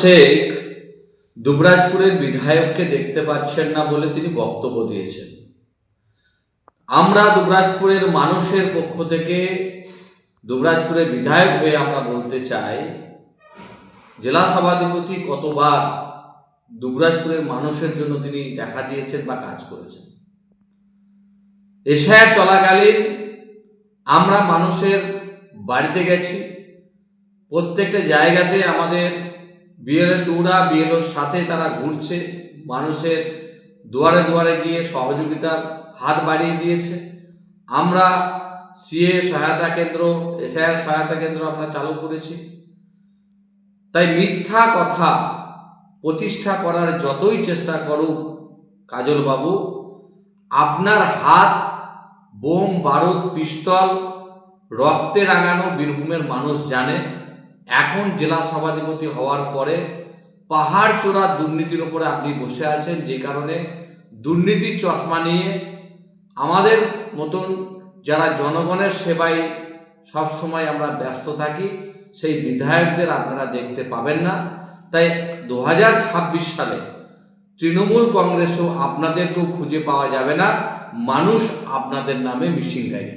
শেখ দুবরাজপুরের বিধায়ককে দেখতে পাচ্ছেন না বলে তিনি বক্তব্য দিয়েছেন। আমরা দুবরাজপুরের মানুষের পক্ষ থেকে দুবরাজপুরের বিধায়ক হয়ে আমরা বলতে চাই, জেলা সভাধিপতি কতবার দুবরাজপুরের মানুষের জন্য তিনি দেখা দিয়েছেন বা কাজ করেছেন। এশায় চলাকালীন আমরা মানুষের বাড়িতে গেছি, প্রত্যেকটা জায়গাতে আমাদের বিএলএ টুরা বিএলওর সাথে তারা ঘুরছে, মানুষের দুয়ারে দুয়ারে গিয়ে সহযোগিতার হাত বাড়িয়ে দিয়েছে। আমরা সিএ সহায়তা কেন্দ্র, এসআইআর সহায়তা কেন্দ্র আমরা চালু করেছি। তাই মিথ্যা কথা প্রতিষ্ঠা করার যতই চেষ্টা করুক, কাজলবাবু, আপনার হাত, বোম, বারুদ, পিস্তল, রক্তে রাঙানো বীরভূমের মানুষ জানে। এখন জেলা সভাধিপতি হওয়ার পরে পাহাড় চোরা দুর্নীতির ওপরে আপনি বসে আছেন, যে কারণে দুর্নীতির চশমা নিয়ে আমাদের মতন যারা জনগণের সেবায় সব সময় আমরা ব্যস্ত থাকি, সেই বিধায়কদের আপনারা দেখতে পাবেন না। তাই দু হাজার ছাব্বিশ সালে তৃণমূল কংগ্রেসও আপনাদেরকেও খুঁজে পাওয়া যাবে না। মানুষ আপনাদের নামে মিসিং গাইড